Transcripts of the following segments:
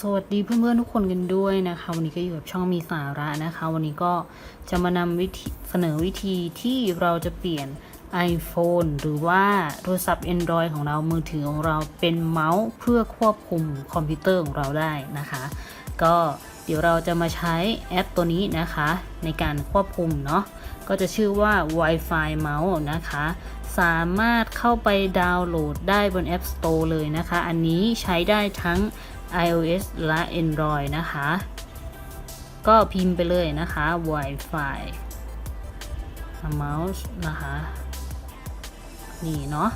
สวัสดีเพื่อนๆทุกคนกันด้วยนะคะ วันนี้ก็อยู่กับช่องมีสาระนะคะ วันนี้ก็จะมานำวิธีเสนอวิธีที่เราจะเปลี่ยน iPhone หรือว่าโทรศัพท์ Android ของเรามือถือของเราเป็นเมาส์เพื่อควบคุมคอมพิวเตอร์ของเราได้นะคะ ก็เดี๋ยวเราจะมาใช้แอปตัวนี้นะคะ ในการควบคุมเนาะก็จะชื่อว่า Wi-Fi Mouse นะคะ สามารถเข้าไปดาวน์โหลดได้บน App Store เลยนะคะ อันนี้ใช้ได้ทั้ง iOS และ Android นะคะ ก็พิมพ์ไปเลยนะคะ Wi-Fi Mouse นะคะ นี่เนาะ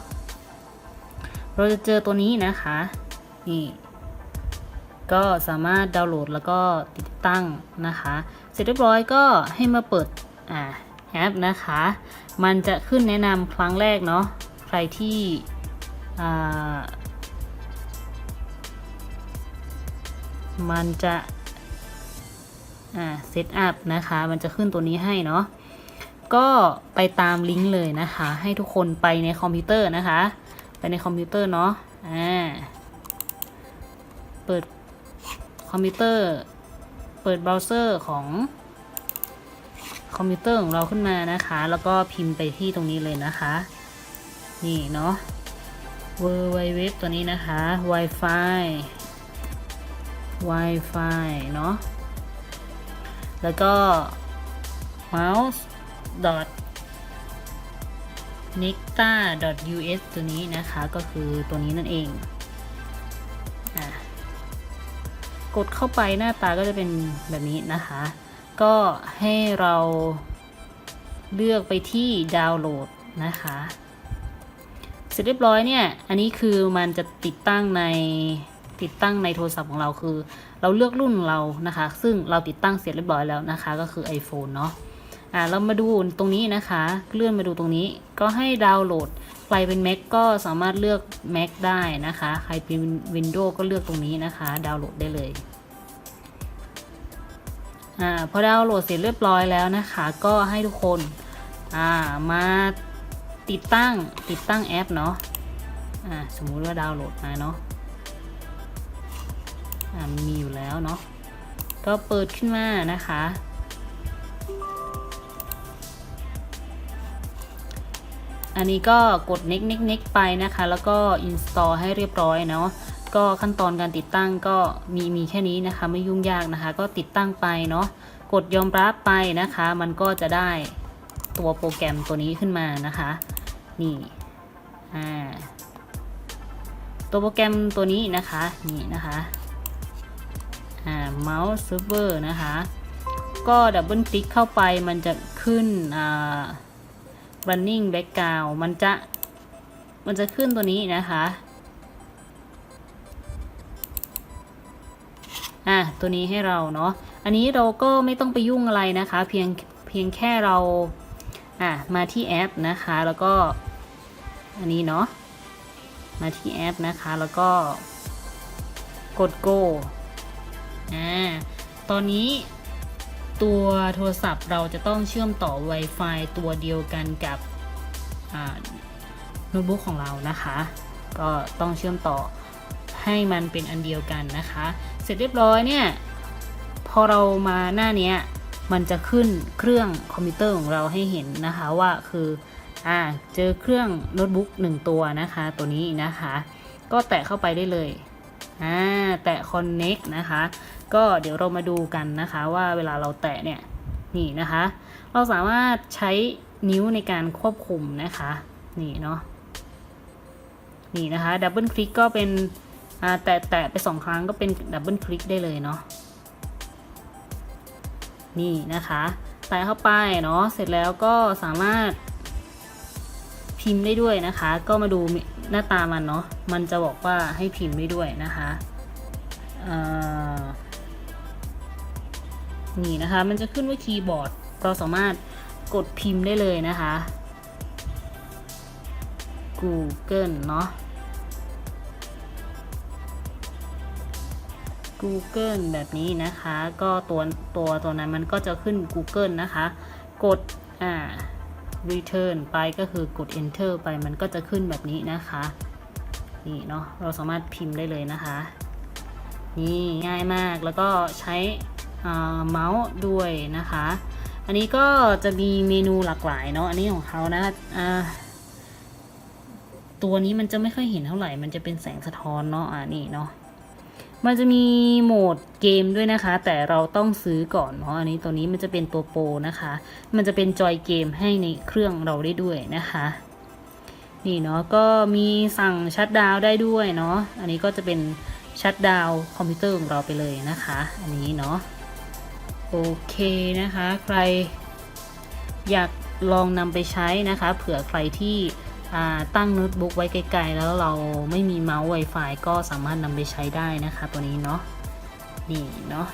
เราจะเจอตัวนี้นะคะ นี่ ก็สามารถดาวน์โหลดแล้วก็ติดตั้งนะคะ เสร็จเรียบร้อยก็ให้มาเปิดอ่าแอปนะคะ มันจะขึ้นแนะนำครั้งแรกเนาะ ใครที่อ่า มันจะอ่าเซตอัพนะคะ มันจะขึ้นตัวนี้ให้เนาะก็ไปตามลิงก์เลยนะคะ ให้ทุกคนไปในคอมพิวเตอร์นะคะ ไปในคอมพิวเตอร์เนาะอ่าเปิดคอมพิวเตอร์ เปิดเบราว์เซอร์ของคอมพิวเตอร์ของเราขึ้นมานะคะ แล้วก็พิมพ์ไปที่ตรงนี้เลยนะคะ นี่เนาะ w w w ตัวนี้นะคะ Wi-Fi Wi-Fi เนาะแล้วก็ mouse dot necta dot us ตัวนี้นะคะก็คือตัวนี้นั่นเองอกดเข้าไปหน้าตาก็จะเป็นแบบนี้นะคะ ก็ให้เราเลือกไปที่ดาวน์โหลดนะคะ เสร็จเรียบร้อยเนี่ย อันนี้คือมันจะติดตั้งใน ติดตั้งในโทรศัพท์ของเราคือ เราเลือกรุ่นเรานะคะ ซึ่งเราติดตั้งเสร็จเรียบร้อยแล้วนะคะ ก็คือ iPhone เนาะอ่าเรามาดูตรงนี้นะคะ เลื่อนมาดูตรงนี้ก็ให้ดาวน์โหลดใครเป็น Mac ก็สามารถเลือก Mac ได้นะคะ ใครเป็น Windows ก็เลือกตรงนี้นะคะ ดาวน์โหลดได้เลยอ่าพอดาวน์โหลดเสร็จเรียบร้อยแล้วนะคะ ก็ให้ทุกคนอ่ามาติดตั้งติดตั้งแอปเนาะอ่าสมมุติว่าดาวน์โหลดมาเนาะ อ่ามีอยู่แล้วเนาะก็เปิดขึ้นมานะคะ อันนี้ก็กด next next next ไปนะคะ แล้วก็ install ให้เรียบร้อยเนาะก็ขั้นตอนการติดตั้งก็มีมีแค่นี้นะคะ ไม่ยุ่งยากนะคะ ก็ติดตั้งไปเนาะกดยอมรับไปนะคะ มันก็จะได้ตัวโปรแกรมตัวนี้ขึ้นมานะคะ นี่อ่าตัวโปรแกรมตัวนี้นะคะ นี่นะคะ อ่า mouse server นะคะ ก็ดับเบิลคลิกเข้าไปมันจะขึ้นอ่า running background มันจะ มันจะขึ้นตัวนี้นะคะอะตัวนี้ให้เราเนาะ อันนี้เราก็ไม่ต้องไปยุ่งอะไรนะคะ เพียงเพียงแค่เราอะมาที่แอปนะคะ แล้วก็อันนี้เนาะมาที่แอปนะคะ แล้วก็กด go อ่าตอนนี้ตัวโทรศัพท์เราจะต้องเชื่อมต่อ Wi-Fi ตัวเดียวกันกับโน้ตบุ๊กของเรานะคะ ก็ต้องเชื่อมต่อให้มันเป็นอันเดียวกันนะคะ เสร็จเรียบร้อยเนี่ย พอเรามาหน้านี้มันจะขึ้นเครื่องคอมพิวเตอร์ของเราให้เห็นนะคะว่าคืออ่าเจอเครื่องโน้ตบุ๊กหนึ่งตัวนะคะ ตัวนี้นะคะ ก็แตะเข้าไปได้เลยอ่าแตะ connect นะคะ ก็เดี๋ยวเรามาดูกันนะคะว่าเวลาเราแตะเนี่ยนี่นะคะ เราสามารถใช้นิ้วในการควบคุมนะคะ นี่เนาะนี่นะคะดับเบิลคลิกก็เป็นแตะแตะไปสองครั้งก็เป็นดับเบิลคลิกได้เลยเนาะนี่นะคะแตะเข้าไปเนาะเสร็จแล้วก็สามารถพิมพ์ได้ด้วยนะคะ ก็มาดูหน้าตามันเนาะมันจะบอกว่าให้พิมพ์ได้ด้วยนะคะอ่า นี่นะคะ มันจะขึ้นว่าคีย์บอร์ด เราสามารถกดพิมพ์ได้เลยนะคะ Google เนาะ Google แบบนี้นะคะ ก็ตัวตัวตัวนั้นมันก็จะขึ้น Google นะคะ กดอ่า return ไปก็คือกด enter ไปมันก็จะขึ้นแบบนี้นะคะ นี่เนาะเราสามารถพิมพ์ได้เลยนะคะ นี่ง่ายมากแล้วก็ใช้ เมาส์ด้วยนะคะ อันนี้ก็จะมีเมนูหลากหลายเนาะอันนี้ของเขานะตัวนี้มันจะไม่ค่อยเห็นเท่าไหร่ มันจะเป็นแสงสะท้อนเนาะอ่านี่เนาะมันจะมีโหมดเกมด้วยนะคะ แต่เราต้องซื้อก่อนเนาะอันนี้ตัวนี้มันจะเป็นตัวโปรนะคะ มันจะเป็นจอยเกมให้ในเครื่องเราได้ด้วยนะคะนี่เนาะก็มีสั่งชัดดาวได้ด้วยเนาะอันนี้ก็จะเป็นชัดดาวคอมพิวเตอร์ของเราไปเลยนะคะ อันนี้เนาะ โอเคนะคะ ใครอยากลองนำไปใช้นะคะ เผื่อใครที่ตั้งโน้ตบุ๊กไว้ไกลๆ แล้วเราไม่มีเมาส์ Wi-Fi ก็สามารถนำไปใช้ได้นะคะ ตัวนี้เนาะนี่เนาะ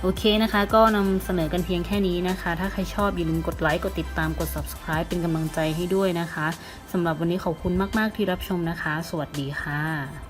โอเคนะคะ ก็นำเสนอกันเพียงแค่นี้นะคะ ถ้าใครชอบอย่าลืมกดไลค์ กดติดตาม กด subscribe เป็นกำลังใจให้ด้วยนะคะสำหรับวันนี้ขอบคุณมาก ๆ ที่รับชมนะคะ สวัสดีค่ะ